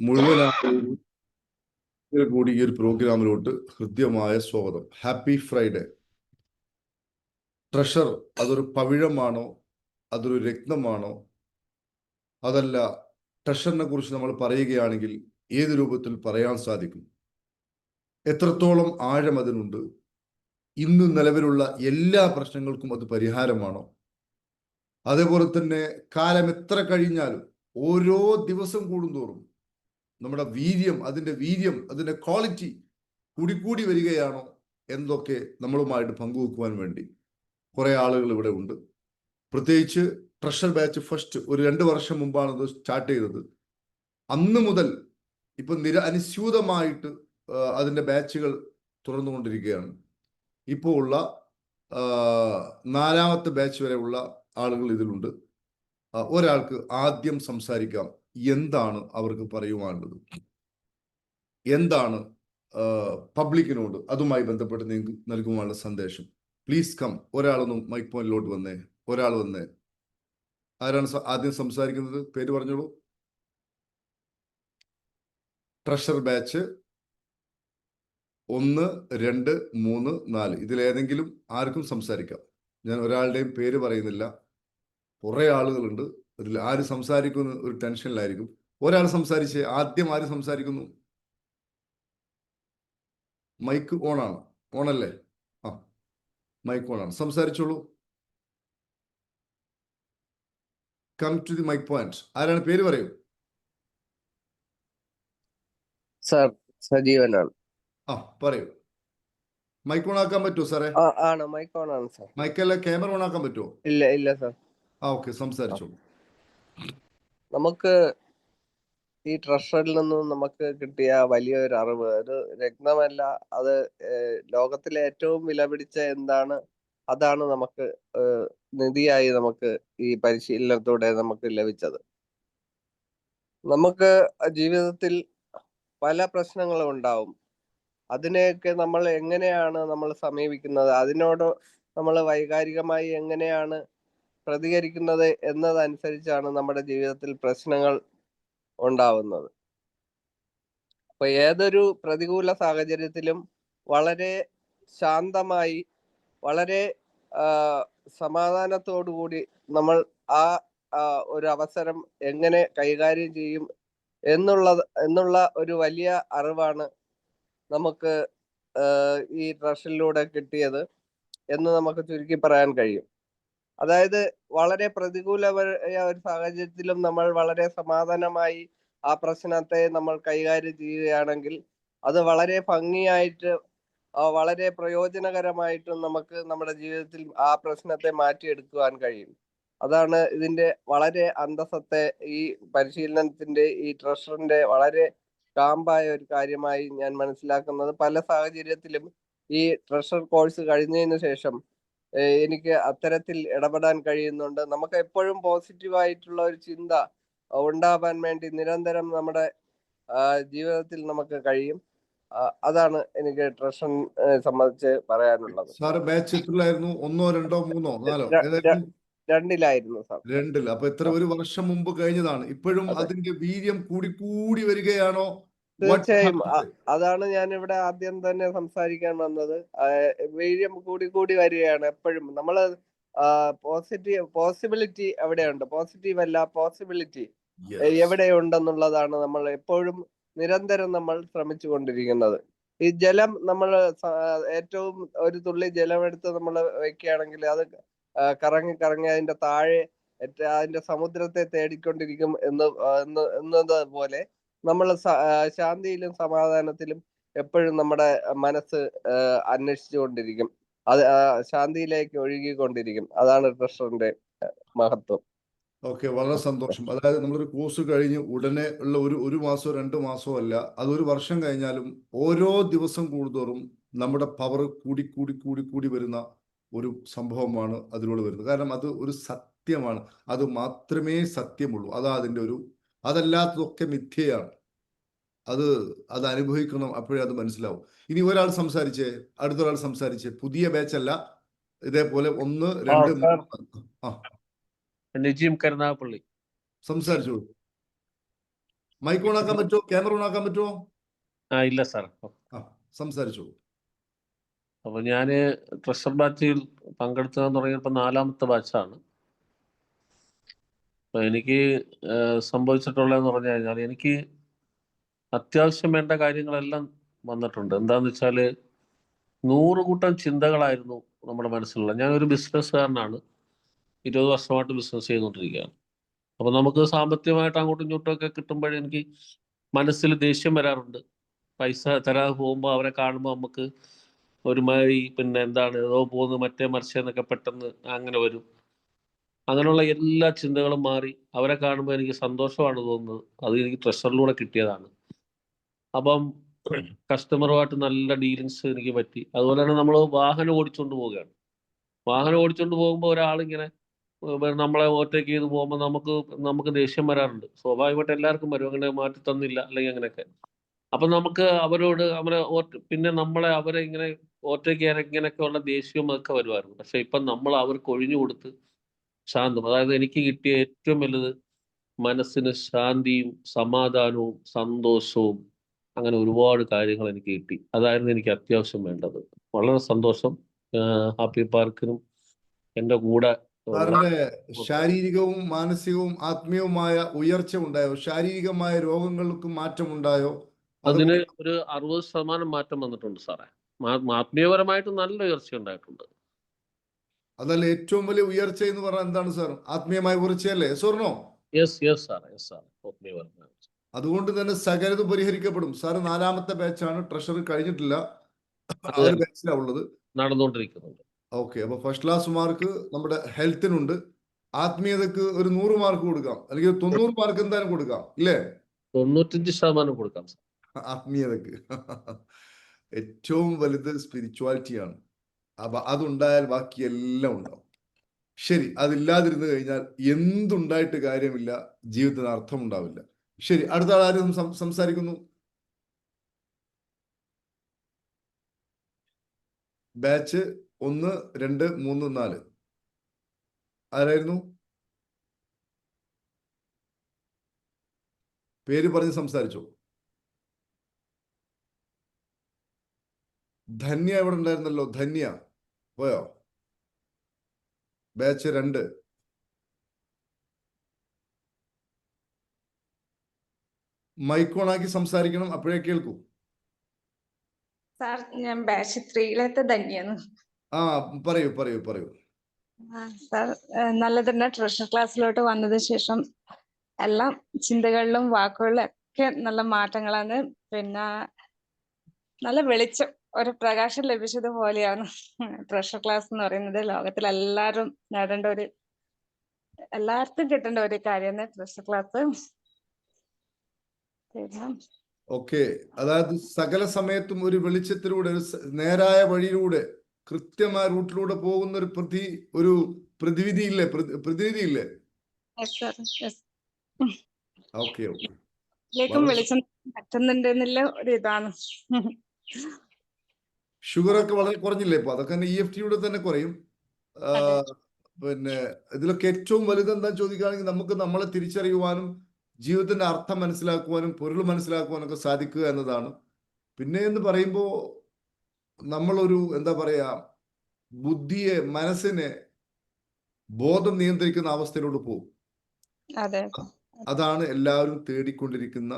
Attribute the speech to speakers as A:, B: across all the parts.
A: മുഴുവൻ കൂടി ഈ ഒരു പ്രോഗ്രാമിലോട്ട് ഹൃദ്യമായ സ്വാഗതം. ഹാപ്പി ഫ്രൈഡേ ട്രഷർ അതൊരു പവിഴമാണോ? അതൊരു രത്നമാണോ? അതല്ല ട്രഷറിനെ കുറിച്ച് നമ്മൾ പറയുകയാണെങ്കിൽ ഏത് രൂപത്തിൽ പറയാൻ സാധിക്കും? എത്രത്തോളം ആഴം അതിനുണ്ട്? ഇന്ന് നിലവിലുള്ള എല്ലാ പ്രശ്നങ്ങൾക്കും അത് പരിഹാരമാണോ? അതേപോലെ തന്നെ കാലം എത്ര കഴിഞ്ഞാലും ഓരോ ദിവസം കൂടുന്തോറും നമ്മുടെ വീര്യം അതിന്റെ വീര്യം അതിന്റെ ക്വാളിറ്റി കൂടിക്കൂടി വരികയാണോ എന്തൊക്കെ നമ്മളുമായിട്ട് പങ്കുവെക്കുവാൻ വേണ്ടി കുറേ ആളുകൾ ഇവിടെ ഉണ്ട്. പ്രത്യേകിച്ച് ട്രഷർ ബാച്ച് ഫസ്റ്റ് ഒരു രണ്ട് വർഷം മുമ്പാണ് അത് സ്റ്റാർട്ട് ചെയ്തത്. അന്ന് മുതൽ ഇപ്പൊ നിര അനുസ്യൂതമായിട്ട് അതിന്റെ ബാച്ചുകൾ തുറന്നുകൊണ്ടിരിക്കുകയാണ്. ഇപ്പോൾ ഉള്ള നാലാമത്തെ ബാച്ച് വരെ ഉള്ള ആളുകൾ ഇതിലുണ്ട്. ഒരാൾക്ക് ആദ്യം സംസാരിക്കാം. എന്താണ് അവർക്ക് പറയുവാനുള്ളത്? എന്താണ് പബ്ലിക്കിനോട് അതുമായി ബന്ധപ്പെട്ട് നിങ്ങൾക്ക് നൽകുവാനുള്ള സന്ദേശം? പ്ലീസ് കം ഒരാളൊന്നും മൈക്ക് പോയിന്റിലോട്ട് വന്നേ. ഒരാൾ വന്നേ. ആരാണ് ആദ്യം സംസാരിക്കുന്നത്? പേര് പറഞ്ഞോളൂ. ട്രഷർ ബാച്ച് ഒന്ന് രണ്ട് മൂന്ന് നാല്. ഇതിലേതെങ്കിലും ആർക്കും സംസാരിക്കാം. ഞാൻ ഒരാളുടെയും പേര് പറയുന്നില്ല. കുറേ ആളുകളുണ്ട്. അതിൽ ആര് സംസാരിക്കുന്നു ഒരു ടെൻഷനിലായിരിക്കും. ഒരാൾ സംസാരിച്ച് ആദ്യം ആര് സംസാരിക്കുന്നു? മൈക്ക് ഓണാണ്. ഓണല്ലേ? ആ മൈക്ക് ഓണാണ്. സംസാരിച്ചോളൂ. Come to the mic point ആരാണ് പേര് പറയൂ?
B: സാർ സജീവനാണ്.
A: ആ പറയൂ. മൈക്ക് ഓൺ ആക്കാൻ പറ്റുമോ സാറേ?
B: ആണ്. മൈക്ക് ഓൺ ആണ് സാർ.
A: മൈക്കല്ല ക്യാമറ ഓൺ ആക്കാൻ പറ്റുമോ?
B: ഇല്ല ഇല്ല സാർ.
A: ആ ഓക്കെ സംസാരിച്ചോളൂ.
B: നമുക്ക് ഈ ട്രഷറിൽ നിന്നും നമുക്ക് കിട്ടിയ വലിയൊരു അറിവ്. ഒരു രത്നമല്ല അത് ലോകത്തിലെ ഏറ്റവും വിലപിടിച്ച എന്താണ് അതാണ് നമുക്ക് നിധിയായി നമുക്ക് ഈ പരിശീലനത്തോടെ നമുക്ക് ലഭിച്ചത്. നമുക്ക് ജീവിതത്തിൽ പല പ്രശ്നങ്ങളും ഉണ്ടാവും. അതിനെയൊക്കെ നമ്മൾ എങ്ങനെയാണ് നമ്മൾ സമീപിക്കുന്നത്? അതിനോട് നമ്മൾ വൈകാരികമായി എങ്ങനെയാണ് പ്രതികരിക്കുന്നത് എന്നതനുസരിച്ചാണ് നമ്മുടെ ജീവിതത്തിൽ പ്രശ്നങ്ങൾ ഉണ്ടാവുന്നത്. അപ്പൊ ഏതൊരു പ്രതികൂല സാഹചര്യത്തിലും വളരെ ശാന്തമായി വളരെ സമാധാനത്തോടുകൂടി സമാധാനത്തോടു കൂടി നമ്മൾ ആ ആ, ഒരു അവസരം എങ്ങനെ കൈകാര്യം ചെയ്യും എന്നുള്ള എന്നുള്ള ഒരു വലിയ അറിവാണ് നമുക്ക് ഈ ട്രഷറിലൂടെ കിട്ടിയത് എന്ന് നമുക്ക് ചുരുക്കി പറയാൻ കഴിയും. അതായത് വളരെ പ്രതികൂലമായ ഒരു സാഹചര്യത്തിലും നമ്മൾ വളരെ സമാധാനമായി ആ പ്രശ്നത്തെ നമ്മൾ കൈകാര്യം ചെയ്യുകയാണെങ്കിൽ അത് വളരെ ഭംഗിയായിട്ട് വളരെ പ്രയോജനകരമായിട്ടും നമുക്ക് നമ്മുടെ ജീവിതത്തിൽ ആ പ്രശ്നത്തെ മാറ്റിയെടുക്കുവാൻ കഴിയും. അതാണ് ഇതിന്റെ വളരെ അന്തസത്തെ ഈ പരിശീലനത്തിന്റെ ഈ ട്രഷറിന്റെ വളരെ കാമ്പായ ഒരു കാര്യമായി ഞാൻ മനസ്സിലാക്കുന്നത്. പല സാഹചര്യത്തിലും ഈ ട്രഷർ കോഴ്സ് കഴിഞ്ഞതിന് ശേഷം എനിക്ക് അത്തരത്തിൽ ഇടപെടാൻ കഴിയുന്നുണ്ട്. നമുക്ക് എപ്പോഴും പോസിറ്റീവായിട്ടുള്ള ഒരു ചിന്ത ഉണ്ടാവാൻ വേണ്ടി നിരന്തരം നമ്മുടെ ജീവിതത്തിൽ നമുക്ക് കഴിയും. അതാണ് എനിക്ക് ട്രഷൻ സംബന്ധിച്ച് പറയാനുള്ളത്.
A: സാറ് ബാച്ച് എത്രയിലായിരുന്നു? ഒന്നോ രണ്ടോ മൂന്നോ നാലോ?
B: രണ്ടിലായിരുന്നു സാർ.
A: രണ്ടിൽ അപ്പൊ എത്ര ഒരു വർഷം മുമ്പ് കഴിഞ്ഞതാണ്. ഇപ്പോഴും അതിന്റെ വീര്യം കൂടി കൂടി വരികയാണോ?
B: തീർച്ചയായും. അതാണ് ഞാൻ ഇവിടെ ആദ്യം തന്നെ സംസാരിക്കാൻ വന്നത്. വീര്യം കൂടി കൂടി വരികയാണ് എപ്പോഴും. നമ്മൾ പോസിറ്റീവ് പോസിബിലിറ്റി എവിടെയുണ്ട്? പോസിറ്റീവ് അല്ല പോസിബിലിറ്റി. എവിടെയുണ്ടെന്നുള്ളതാണ് നമ്മൾ എപ്പോഴും നിരന്തരം നമ്മൾ ശ്രമിച്ചു കൊണ്ടിരിക്കുന്നത് ഈ ജലം നമ്മൾ ഏറ്റവും ഒരു തുള്ളി ജലം എടുത്ത് നമ്മൾ വെക്കുകയാണെങ്കിൽ അത് കറങ്ങി കറങ്ങി അതിന്റെ താഴെ അതിന്റെ സമുദ്രത്തെ തേടിക്കൊണ്ടിരിക്കും എന്ന് ആ, എന്ന് എന്നതുപോലെ നമ്മൾ ശാന്തിയിലും സമാധാനത്തിലും എപ്പോഴും നമ്മുടെ മനസ്സ് അന്വേഷിച്ചുകൊണ്ടിരിക്കും. അത് ശാന്തിയിലേക്ക് ഒഴുകിക്കൊണ്ടിരിക്കും. അതാണ് ട്രഷറിന്റെ മഹത്വം.
A: ഓക്കെ വളരെ സന്തോഷം. അതായത് നമ്മളൊരു കോഴ്സ് കഴിഞ്ഞ് ഉടനെ ഉള്ള ഒരു ഒരു മാസമോ രണ്ട് മാസമോ അല്ല അത് ഒരു വർഷം കഴിഞ്ഞാലും ഓരോ ദിവസം കൂടുതോറും നമ്മുടെ പവർ കൂടി കൂടി കൂടി കൂടി വരുന്ന ഒരു സംഭവമാണ് അതിലൂടെ വരുന്നത്. കാരണം അത് ഒരു സത്യമാണ്. അത് മാത്രമേ സത്യമുള്ളൂ. അതാ അതിന്റെ ഒരു അതല്ലാത്തതൊക്കെ മിഥ്യയാണ്. അത് അത് അനുഭവിക്കണം അപ്പോഴേ അത് മനസ്സിലാവും. ഇനി ഒരാൾ സംസാരിച്ച് അടുത്തൊരാൾ സംസാരിച്ച് പുതിയ ബാച്ച് അല്ല ഇതേപോലെ ഒന്ന് രണ്ട്. മൂന്ന്
C: നജീം കരുനാഗപ്പള്ളി.
A: സംസാരിച്ചോളൂ മൈക്ക് ഓൺ ആക്കാൻ പറ്റുമോ ക്യാമറ ഓൺ ആക്കാൻ പറ്റുമോ
C: ആ ഇല്ല സാർ
A: സംസാരിച്ചോളൂ
C: അപ്പോൾ ഞാൻ ട്രഷർ ബാച്ചിൽ പങ്കെടുത്തതെന്ന് തുടങ്ങിയപ്പോ നാലാമത്തെ ബാച്ചാണ് എനിക്ക് സംഭവിച്ചിട്ടുള്ളതെന്ന് പറഞ്ഞു കഴിഞ്ഞാൽ എനിക്ക് അത്യാവശ്യം വേണ്ട കാര്യങ്ങളെല്ലാം വന്നിട്ടുണ്ട്. എന്താന്ന് വെച്ചാൽ നൂറ് കൂട്ടം ചിന്തകളായിരുന്നു നമ്മുടെ മനസ്സിലുള്ള ഒരു ബിസിനസ്സുകാരനാണ്. ഇരുപത് വർഷമായിട്ട് ബിസിനസ് ചെയ്തുകൊണ്ടിരിക്കുകയാണ്. അപ്പോൾ നമുക്ക് സാമ്പത്തികമായിട്ട് അങ്ങോട്ടും ഇങ്ങോട്ടും ഒക്കെ കിട്ടുമ്പോഴേ എനിക്ക് മനസ്സിൽ ദേഷ്യം വരാറുണ്ട്. പൈസ തരാതെ പോകുമ്പോൾ അവരെ കാണുമ്പോൾ നമുക്ക് ഒരുമാതിരി പിന്നെ എന്താണ് ഏതോ പോകുന്നത് മറ്റേ മറിച്ചെന്നൊക്കെ പെട്ടെന്ന് അങ്ങനെ വരും. അങ്ങനെയുള്ള എല്ലാ ചിന്തകളും മാറി അവരെ കാണുമ്പോൾ എനിക്ക് സന്തോഷമാണ് തോന്നുന്നത്. അത് എനിക്ക് ട്രഷറിലൂടെ കിട്ടിയതാണ്. അപ്പം കസ്റ്റമറുമായിട്ട് നല്ല ഡീലിങ്സ് എനിക്ക് പറ്റി. അതുപോലെ തന്നെ നമ്മൾ വാഹനം ഓടിച്ചുകൊണ്ട് പോവുകയാണ്. വാഹനം ഓടിച്ചുകൊണ്ട് പോകുമ്പോൾ ഒരാളിങ്ങനെ നമ്മളെ ഓവർടേക്ക് ചെയ്ത് പോകുമ്പോൾ നമുക്ക് നമുക്ക് ദേഷ്യം വരാറുണ്ട്. സ്വാഭാവികമായിട്ട് എല്ലാവർക്കും വരും. അങ്ങനെ മാറ്റി തന്നില്ല അല്ലെങ്കിൽ അങ്ങനെയൊക്കെ. അപ്പം നമുക്ക് അവരോട് അവരെ പിന്നെ നമ്മളെ അവരെ ഇങ്ങനെ ഓവർടേക്ക് ചെയ്യാൻ ഇങ്ങനെയൊക്കെ ഉള്ള ദേഷ്യവും ഒക്കെ വരുമായിരുന്നു. പക്ഷെ ഇപ്പം നമ്മൾ അവർക്ക് ഒഴിഞ്ഞു കൊടുത്ത് ശാന്തം. അതായത് എനിക്ക് കിട്ടിയ ഏറ്റവും വലുത് മനസ്സിന് ശാന്തിയും സമാധാനവും സന്തോഷവും അങ്ങനെ ഒരുപാട് കാര്യങ്ങൾ എനിക്ക് കിട്ടി. അതായിരുന്നു എനിക്ക് അത്യാവശ്യം വേണ്ടത്. വളരെ സന്തോഷം. ഹാപ്പി പാർക്കിനും എന്റെ കൂടെ
A: ശാരീരികവും മാനസികവും ആത്മീയവുമായ ഉയർച്ച ഉണ്ടായോ? ശാരീരികമായ രോഗങ്ങൾക്ക് മാറ്റം ഉണ്ടായോ
C: അതിന് ഒരു അറുപത് ശതമാനം മാറ്റം വന്നിട്ടുണ്ട് സാറേ. ആത്മീയപരമായിട്ട് നല്ല ഉയർച്ച ഉണ്ടായിട്ടുണ്ട്.
A: അതല്ല ഏറ്റവും വലിയ ഉയർച്ച എന്ന് പറഞ്ഞാൽ എന്താണ് സാർ? ആത്മീയമായ ഉയർച്ചയല്ലേ? സ്വർണോ? അതുകൊണ്ട് തന്നെ സകലത് പരിഹരിക്കപ്പെടും. സാർ നാലാമത്തെ ബാച്ചാണ് ട്രഷറി കഴിഞ്ഞിട്ടില്ല. ആ
C: അതെ.
A: ഒരു ബാച്ചിലാണ് ഉള്ളത്.
C: നടന്നുകൊണ്ടിരിക്കുന്നുണ്ട്.
A: ഓക്കെ അപ്പൊ ഫസ്റ്റ് ക്ലാസ് മാർക്ക് നമ്മുടെ ഹെൽത്തിനുണ്ട് ആത്മീയതക്ക് ഒരു നൂറ് മാർക്ക് കൊടുക്കാം. അല്ലെങ്കിൽ തൊണ്ണൂറ് മാർക്ക് എന്തായാലും കൊടുക്കാം. ഇല്ലേ?
C: തൊണ്ണൂറ്റഞ്ച് ശതമാനം കൊടുക്കാം
A: ആത്മീയതക്ക് ഏറ്റവും വലുത് സ്പിരിച്വാലിറ്റിയാണ് അപ്പൊ അതുണ്ടായാൽ ബാക്കിയെല്ലാം ഉണ്ടാവും. ശരി അതില്ലാതിരുന്നു കഴിഞ്ഞാൽ എന്തുണ്ടായിട്ട് കാര്യമില്ല ജീവിതത്തിന് അർത്ഥം ഉണ്ടാവില്ല. ശരി അടുത്ത ആൾ ആരും സംസാരിക്കുന്നു? ബാച്ച് ഒന്ന് രണ്ട് മൂന്ന് നാല്. ആരായിരുന്നു? പേര് പറഞ്ഞ് സംസാരിച്ചോ. ധന്യ ഇവിടെ ഉണ്ടായിരുന്നല്ലോ? ധന്യ. പോയോ ബാച്ച് രണ്ട്. മൈക്കോണാക്കി സംസാരിക്കണം അപ്പോഴേ കേൾക്കൂ.
D: സാർ ഞാൻ ബാച്ച് ത്രീയിലത്തെ ധന്യാണ്.
A: ആ പറയൂ പറയൂ പറയൂ.
D: സാർ ട്രഷർ ക്ലാസ്സിലോട്ട് വന്നതിന് ശേഷം എല്ലാം ചിന്തകളിലും വാക്കുകളിലും ഒക്കെ നല്ല മാറ്റങ്ങളാണ്. പിന്നെ നല്ല വെളിച്ചം. ഒരു പ്രകാശം ലഭിച്ചതുപോലെയാണ്. പ്രഷർ ക്ലാസ് എന്ന് പറയുന്നത് ലോകത്തിൽ എല്ലാവരും നേടേണ്ട ഒരു എല്ലാവർക്കും കിട്ടേണ്ട ഒരു കാര്യമാണ് പ്രഷർ ക്ലാസ്.
A: ഓക്കെ. അതായത് സകല സമയത്തും ഒരു വെളിച്ചത്തിലൂടെ ഒരു നേരായ വഴിയിലൂടെ കൃത്യമായ റൂട്ടിലൂടെ പോകുന്ന ഒരു പ്രതി ഒരു പ്രതിവിധി ഇല്ലേ പ്രതിവിധി പ്രതിനിധി ഇല്ലേ. Okay okay.
D: വെളിച്ചം പറ്റുന്നുണ്ട് എന്നുള്ള ഒരു ഇതാണ്.
A: ഷുഗർ ഒക്കെ വളരെ കുറഞ്ഞില്ലേ ഇപ്പൊ? അതൊക്കെ തന്നെ ഇ എഫ് ടിയുടെ തന്നെ കുറയും. പിന്നെ ഇതിലൊക്കെ ഏറ്റവും വലുത് എന്താ ചോദിക്കുകയാണെങ്കിൽ നമുക്ക് നമ്മളെ തിരിച്ചറിയുവാനും ജീവിതത്തിന്റെ അർത്ഥം മനസ്സിലാക്കുവാനും പൊരുൾ മനസ്സിലാക്കുവാനും ഒക്കെ സാധിക്കുക എന്നതാണ്. പിന്നെ എന്ന് പറയുമ്പോൾ നമ്മളൊരു എന്താ പറയാ ബുദ്ധിയെ മനസ്സിനെ ബോധം നിയന്ത്രിക്കുന്ന അവസ്ഥയിലോട്ട് പോകും.
D: അതെ.
A: അതാണ് എല്ലാവരും തേടിക്കൊണ്ടിരിക്കുന്ന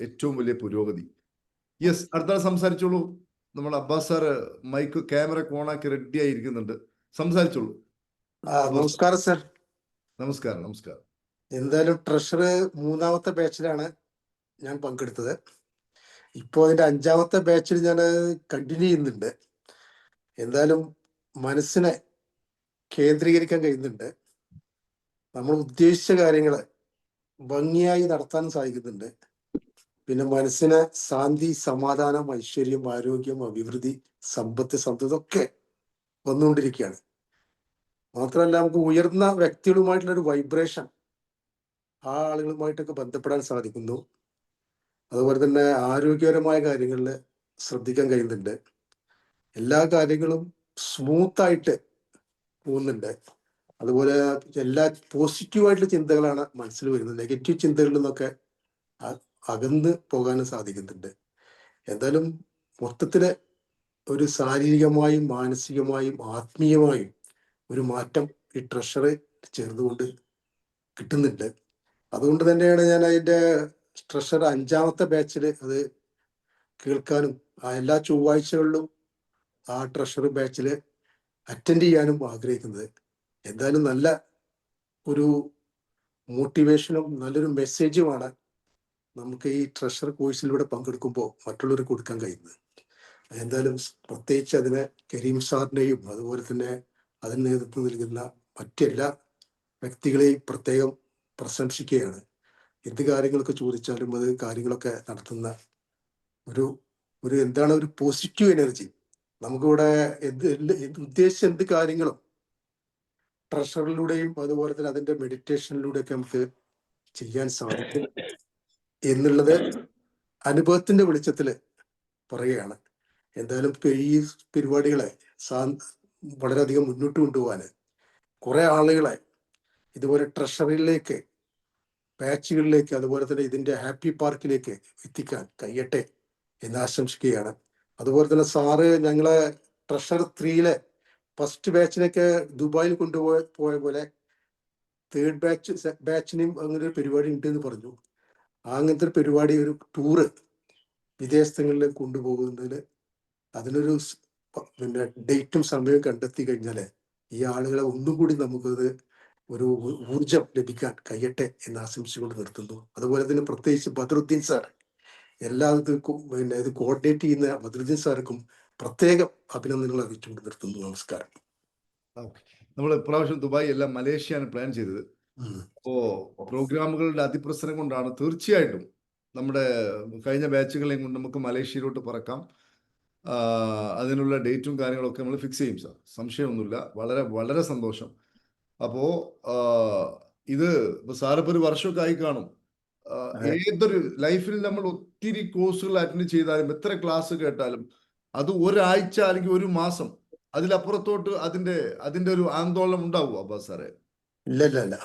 A: ഏറ്റവും വലിയ പുരോഗതി. യെസ് അടുത്ത സംസാരിച്ചോളൂ. നമ്മൾ അബ്ബാസ് സാറ് മൈക്ക് ക്യാമറ ഓണാക്കി റെഡി ആയിരിക്കുന്നുണ്ട്. സംസാരിച്ചോളൂ.
E: നമസ്കാരം സർ.
A: നമസ്കാരം നമസ്കാരം.
E: എന്തായാലും ട്രഷർ മൂന്നാമത്തെ ബാച്ചിലാണ് ഞാൻ പങ്കെടുത്തത്. ഇപ്പോൾ അതിന്റെ അഞ്ചാമത്തെ ബാച്ചിൽ ഞാൻ കണ്ടിന്യൂ ചെയ്യുന്നുണ്ട്. എന്തായാലും മനസ്സിനെ കേന്ദ്രീകരിക്കാൻ കഴിയുന്നുണ്ട്. നമ്മൾ ഉദ്ദേശിച്ച കാര്യങ്ങൾ ഭംഗിയായി നടത്താൻ സാധിക്കുന്നുണ്ട്. പിന്നെ മനസ്സിന് ശാന്തി സമാധാനം ഐശ്വര്യം ആരോഗ്യം അഭിവൃദ്ധി സമ്പത്ത് സന്തത ഒക്കെ വന്നുകൊണ്ടിരിക്കുകയാണ്. മാത്രമല്ല നമുക്ക് ഉയർന്ന വ്യക്തികളുമായിട്ടുള്ള ഒരു വൈബ്രേഷൻ ആ ആളുകളുമായിട്ടൊക്കെ ബന്ധപ്പെടാൻ സാധിക്കുന്നു. അതുപോലെ തന്നെ ആരോഗ്യപരമായ കാര്യങ്ങളിൽ ശ്രദ്ധിക്കാൻ കഴിയുന്നുണ്ട്. എല്ലാ കാര്യങ്ങളും സ്മൂത്തായിട്ട് പോകുന്നുണ്ട്. അതുപോലെ എല്ലാ പോസിറ്റീവായിട്ടുള്ള ചിന്തകളാണ് മനസ്സിൽ വരുന്നത്. നെഗറ്റീവ് ചിന്തകളിൽ നിന്നൊക്കെ അകന്ന് പോകാനും സാധിക്കുന്നുണ്ട്. എന്തായാലും മൊത്തത്തിൽ ഒരു ശാരീരികമായും മാനസികമായും ആത്മീയമായും ഒരു മാറ്റം ഈ ട്രഷറ് ചേർന്നുകൊണ്ട് കിട്ടുന്നുണ്ട്. അതുകൊണ്ട് തന്നെയാണ് ഞാൻ അതിന്റെ ട്രഷർ അഞ്ചാമത്തെ ബാച്ചിൽ അത് കേൾക്കാനും എല്ലാ ചൊവ്വാഴ്ചകളിലും ആ ട്രഷർ ബാച്ചിൽ അറ്റൻഡ് ചെയ്യാനും ആഗ്രഹിക്കുന്നത്. എന്തായാലും നല്ല ഒരു മോട്ടിവേഷനും നല്ലൊരു മെസ്സേജുമാണ് നമുക്ക് ഈ ട്രഷർ കോഴ്സിലൂടെ പങ്കെടുക്കുമ്പോൾ മറ്റുള്ളവർക്ക് കൊടുക്കാൻ കഴിയുന്നത്? എന്തായാലും പ്രത്യേകിച്ച് അതിന് കരീം സാറിനെയും അതുപോലെ തന്നെ അതിന് നേതൃത്വം നൽകുന്ന മറ്റെല്ലാ വ്യക്തികളെയും പ്രത്യേകം പ്രശംസിക്കുകയാണ്. എന്ത് കാര്യങ്ങളൊക്കെ ചോദിച്ചാലും അത് കാര്യങ്ങളൊക്കെ നടത്തുന്ന ഒരു ഒരു എന്താണ് ഒരു പോസിറ്റീവ് എനർജി നമുക്കിവിടെ എന്ത് എന്ത് ഉദ്ദേശിച്ച എന്ത് കാര്യങ്ങളും ട്രഷറിലൂടെയും അതുപോലെ തന്നെ അതിന്റെ മെഡിറ്റേഷനിലൂടെയൊക്കെ നമുക്ക് ചെയ്യാൻ സാധിക്കും. എന്നുള്ളത് അനുഭവത്തിന്റെ വെളിച്ചത്തിൽ പറയുകയാണ്. എന്തായാലും ഈ പരിപാടികളെ സാ വളരെയധികം മുന്നോട്ട് കൊണ്ടുപോകാന് കുറെ ആളുകളെ ഇതുപോലെ ട്രഷറിയിലേക്ക് പാച്ചുകളിലേക്ക് അതുപോലെ തന്നെ ഇതിന്റെ ഹാപ്പി പാർക്കിലേക്ക് എത്തിക്കാൻ കഴിയട്ടെ എന്ന് ആശംസിക്കുകയാണ്. അതുപോലെ തന്നെ സാറ് ഞങ്ങളെ ട്രഷർ ത്രീയിലെ ഫസ്റ്റ് ബാച്ചിനൊക്കെ ദുബായിൽ കൊണ്ടുപോയ പോയ പോലെ തേർഡ് ബാച്ച് ബാച്ചിനും അങ്ങനെ ഒരു പരിപാടി ഉണ്ട് എന്ന് പറഞ്ഞു. അങ്ങനത്തെ ഒരു പരിപാടി ഒരു ടൂറ് വിദേശങ്ങളിൽ കൊണ്ടുപോകുന്നതിന് അതിനൊരു പിന്നെ ഡേറ്റും സമയവും കണ്ടെത്തി കഴിഞ്ഞാൽ ഈ ആളുകളെ ഒന്നും കൂടി നമുക്കത് ഒരു ഊർജം ലഭിക്കാൻ കഴിയട്ടെ എന്ന് ആശംസിച്ചുകൊണ്ട് നിർത്തുന്നു. അതുപോലെ തന്നെ പ്രത്യേകിച്ച് ബദറുദ്ദീൻ സാർ എല്ലാ പിന്നെ ഇത് കോർഡിനേറ്റ് ചെയ്യുന്ന ബദറുദ്ദീൻ സാർക്കും പ്രത്യേകം അഭിനന്ദനങ്ങൾ അറിയിച്ചുകൊണ്ട് നിർത്തുന്നു. നമസ്കാരം.
A: നമ്മൾ ഇപ്രാവശ്യം ദുബായ് എല്ലാം മലേഷ്യയാണ് പ്ലാൻ ചെയ്തത്. അപ്പോ പ്രോഗ്രാമുകളുടെ അതിപ്രസരം കൊണ്ടാണ് തീർച്ചയായിട്ടും നമ്മുടെ കഴിഞ്ഞ ബാച്ചുകളെയും കൊണ്ട് നമുക്ക് മലേഷ്യയിലോട്ട് പറക്കാം. അതിനുള്ള ഡേറ്റും കാര്യങ്ങളൊക്കെ നമ്മൾ ഫിക്സ് ചെയ്യും സാർ. സംശയമൊന്നുമില്ല. വളരെ വളരെ സന്തോഷം. അപ്പോ ഇത് ഇപ്പൊ സാറിപ്പോ ഒരു വർഷമൊക്കെ ആയി കാണും. ഏതൊരു ലൈഫിൽ നമ്മൾ ഒത്തിരി കോഴ്സുകൾ അറ്റൻഡ് ചെയ്താലും എത്ര ക്ലാസ് കേട്ടാലും അത് ഒരാഴ്ച അല്ലെങ്കിൽ ഒരു മാസം അതിലപ്പുറത്തോട്ട് അതിന്റെ അതിന്റെ ഒരു ആന്തോളനം ഉണ്ടാവും അബ്ബാസ് സാറേ.
E: ഇല്ല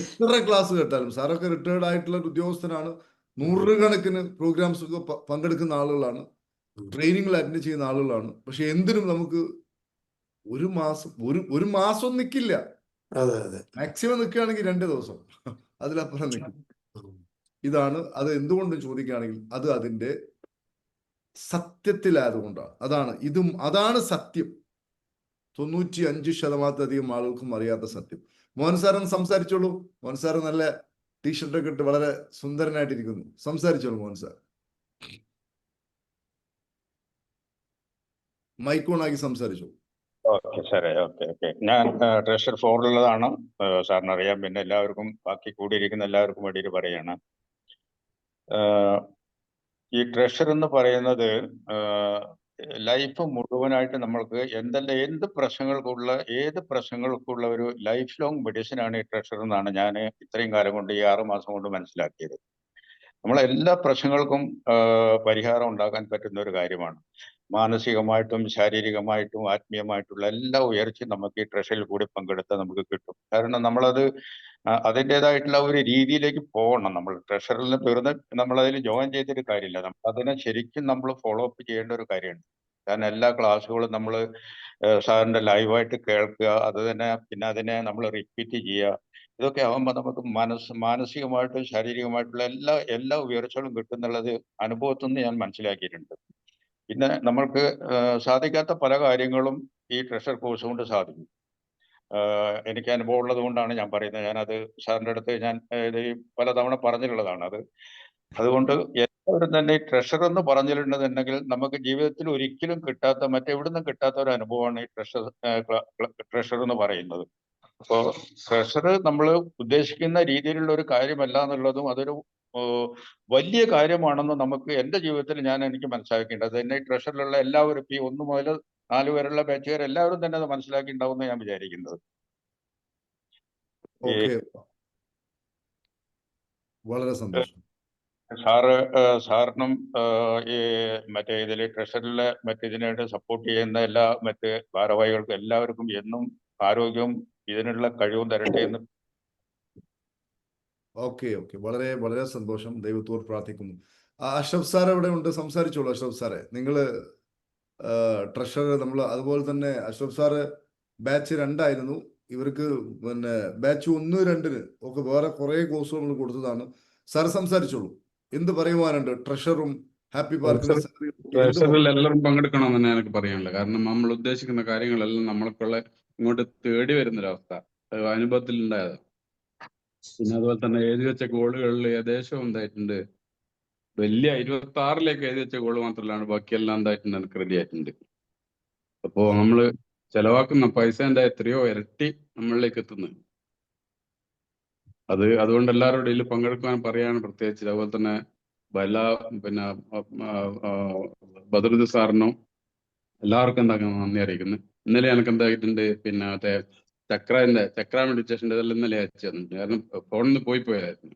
A: എത്ര ക്ലാസ് കേട്ടാലും സാറൊക്കെ റിട്ടയർഡ് ആയിട്ടുള്ള ഒരു ഉദ്യോഗസ്ഥനാണ്. നൂറുകണക്കിന് പ്രോഗ്രാംസ് ഒക്കെ പങ്കെടുക്കുന്ന ആളുകളാണ്. ട്രെയിനിങ്ങിൽ അറ്റൻഡ് ചെയ്യുന്ന ആളുകളാണ്. പക്ഷെ എന്തിനും നമുക്ക് ഒരു മാസം ഒരു ഒരു മാസം നിൽക്കില്ല
E: അതെ
A: മാക്സിമം നിൽക്കുകയാണെങ്കിൽ രണ്ട് ദിവസം. അതിലപ്പുറം നിൽക്കും ഇതാണ് അത് എന്തുകൊണ്ടും ചോദിക്കുകയാണെങ്കിൽ അത് അതിന്റെ സത്യത്തിലായതുകൊണ്ടാണ്. അതാണ് ഇതും അതാണ് സത്യം. തൊണ്ണൂറ്റി അഞ്ച് ശതമാനത്തിലധികം ആളുകൾക്കും അറിയാത്ത സത്യം. മോഹൻ സാറൊന്ന് സംസാരിച്ചോളൂ. മോഹൻ സാറ് നല്ല ടീഷർട്ടൊക്കെ ഇട്ട് വളരെ സുന്ദരനായിട്ടിരിക്കുന്നു. സംസാരിച്ചോളൂ മോഹൻ സാർ. മൈക്കോണാക്കി സംസാരിച്ചോളൂ.
F: ഓക്കെ സാറേ ഓക്കെ ഓക്കെ. ഞാൻ ട്രഷർ ഫോറിലുള്ളതാണ്. സാറിന് അറിയാം പിന്നെ എല്ലാവർക്കും ബാക്കി കൂടിയിരിക്കുന്ന എല്ലാവർക്കും വേണ്ടിയിട്ട് പറയാണ്. ഈ ട്രഷർ എന്ന് പറയുന്നത് ലൈഫ് മുഴുവനായിട്ട് നമ്മൾക്ക് എന്തെല്ലാം എന്ത് പ്രശ്നങ്ങൾക്കുള്ള ഏത് പ്രശ്നങ്ങൾക്കുള്ള ഒരു ലൈഫ് ലോങ് മെഡിസിൻ ആണ് ഈ ട്രഷർ എന്നാണ് ഞാൻ ഇത്രയും കാലം കൊണ്ട് ഈ ആറ് മാസം കൊണ്ട് മനസ്സിലാക്കിയത്. നമ്മളെ എല്ലാ പ്രശ്നങ്ങൾക്കും പരിഹാരം ഉണ്ടാക്കാൻ പറ്റുന്ന ഒരു കാര്യമാണ്. മാനസികമായിട്ടും ശാരീരികമായിട്ടും ആത്മീയമായിട്ടുള്ള എല്ലാ ഉയർച്ചയും നമുക്ക് ഈ ട്രഷറിൽ കൂടി പങ്കെടുത്താൽ നമുക്ക് കിട്ടും. കാരണം നമ്മളത് അതിന്റെതായിട്ടുള്ള ഒരു രീതിയിലേക്ക് പോകണം നമ്മൾ. ട്രഷറിൽ നിന്ന് തീർന്ന് നമ്മളതിൽ ജോയിൻ ചെയ്തിട്ട് കാര്യമില്ല. നമ്മൾ അതിനെ ശരിക്കും നമ്മൾ ഫോളോ അപ്പ് ചെയ്യേണ്ട ഒരു കാര്യമുണ്ട് കാരണം എല്ലാ ക്ലാസ്സുകളും നമ്മൾ സാറിന്റെ ലൈവായിട്ട് കേൾക്കുക അത് തന്നെ പിന്നെ അതിനെ നമ്മൾ റിപ്പീറ്റ് ചെയ്യുക ഇതൊക്കെ ആകുമ്പോൾ നമുക്ക് മനസ്സ് മാനസികമായിട്ടും ശാരീരികമായിട്ടുള്ള എല്ലാ എല്ലാ ഉയർച്ചകളും കിട്ടുന്നുള്ളത് അനുഭവത്തിൽ നിന്ന് ഞാൻ മനസ്സിലാക്കിയിട്ടുണ്ട്. പിന്നെ നമ്മൾക്ക് സാധിക്കാത്ത പല കാര്യങ്ങളും ഈ ട്രഷർ കോഴ്സ് കൊണ്ട് സാധിക്കും. എനിക്ക് അനുഭവം ഉള്ളത് കൊണ്ടാണ് ഞാൻ പറയുന്നത്. ഞാനത് സാറിന്റെ അടുത്ത് ഞാൻ പലതവണ പറഞ്ഞിട്ടുള്ളതാണ് അത്. അതുകൊണ്ട് എല്ലാവരും തന്നെ ട്രഷർ എന്ന് പറഞ്ഞിട്ടുണ്ടെന്നുണ്ടെങ്കിൽ നമുക്ക് ജീവിതത്തിൽ ഒരിക്കലും കിട്ടാത്ത മറ്റെവിടുന്നും കിട്ടാത്ത ഒരു അനുഭവമാണ് ഈ ട്രഷർ ട്രഷർ എന്ന് പറയുന്നത്. അപ്പോൾ പ്രഷർ നമ്മൾ ഉദ്ദേശിക്കുന്ന രീതിയിലുള്ള ഒരു കാര്യമല്ല എന്നുള്ളതും അതൊരു വലിയ കാര്യമാണെന്ന് നമുക്ക് എന്റെ ജീവിതത്തിൽ ഞാൻ എനിക്ക് മനസ്സിലാക്കിയിട്ടുണ്ട്. എന്നെ ഈ ട്രഷറിലുള്ള എല്ലാവരും ഈ ഒന്ന് മുതൽ നാല് വരെയുള്ള ബാച്ചുകാർ എല്ലാവരും തന്നെ അത് മനസ്സിലാക്കിയിട്ടുണ്ടാവും എന്ന് ഞാൻ വിചാരിക്കുന്നത്.
A: വളരെ സന്തോഷം.
F: സാറ് സാറിനും ഈ മറ്റേ ഇതിൽ ട്രഷറിലെ മറ്റേ ഇതിനായിട്ട് സപ്പോർട്ട് ചെയ്യുന്ന എല്ലാ മറ്റ് ഭാരവാഹികൾക്കും എല്ലാവർക്കും എന്നും ആരോഗ്യവും ഇതിനുള്ള കഴിവും തരട്ടെ എന്ന്
A: ഓക്കെ ഓക്കെ. വളരെ വളരെ സന്തോഷം. ദൈവത്തോട് പ്രാർത്ഥിക്കുന്നു. അഷ്റഫ് സാർ ഇവിടെ ഉണ്ട്. സംസാരിച്ചോളൂ അഷ്റഫ് സാറെ. നിങ്ങൾ ട്രഷറർ നമ്മൾ അതുപോലെ തന്നെ അഷ്റഫ് സാറ് ബാച്ച് രണ്ടായിരുന്നു. ഇവർക്ക് പിന്നെ ബാച്ച് ഒന്ന് രണ്ടിന് ഒക്കെ വേറെ കുറേ കോഴ്സുകൾ നമ്മൾ കൊടുത്തതാണ്. സാർ സംസാരിച്ചോളൂ. എന്ത് പറയുവാനുണ്ട്? ട്രഷറും ഹാപ്പി പാർക്കിന്റെ
G: ട്രഷറിൽ എല്ലാവരും പങ്കെടുക്കണം എന്ന് എനിക്ക് പറയാനുള്ളത് കാരണം നമ്മൾ ഉദ്ദേശിക്കുന്ന കാര്യങ്ങളെല്ലാം നമ്മൾക്കുള്ള ഇങ്ങോട്ട് തേടി വരുന്നൊരവസ്ഥ. അനുഭവത്തിൽ ഉണ്ടായത്. പിന്നെ അതുപോലെ തന്നെ എഴുതി വെച്ച ഗോളുകളിൽ ഏകദേശം എന്തായിട്ടുണ്ട്? വലിയ ഇരുപത്തി ആറിലേക്ക് എഴുതി വെച്ച ഗോൾ മാത്രമല്ലാണ് ബാക്കിയെല്ലാം എന്തായിട്ടുണ്ട് റെഡി ആയിട്ടുണ്ട്. അപ്പോ നമ്മൾ ചെലവാക്കുന്ന പൈസേന്റെ എത്രയോ ഇരട്ടി നമ്മളിലേക്ക് എത്തുന്നു. അത് അതുകൊണ്ട് എല്ലാവരോടും ഇതിൽ പങ്കെടുക്കാൻ പറയാണ് പ്രത്യേകിച്ച്. അതുപോലെ തന്നെ ബല പിന്നെ ബദറുദ്ദീൻ സാറിനും എല്ലാവർക്കും എന്താ നന്ദി അറിയിക്കുന്നു. ഇന്നലെ എനിക്ക് എന്തായിട്ടുണ്ട് പിന്നെ മറ്റേ ചക്രന്റെ ചക്ര മെഡിറ്റേഷന്റെ ഇതെല്ലാം ഇന്നലെ അയച്ചു തന്നിട്ടുണ്ട് കാരണം ഫോണിൽ നിന്ന് പോയി പോയായിരുന്നു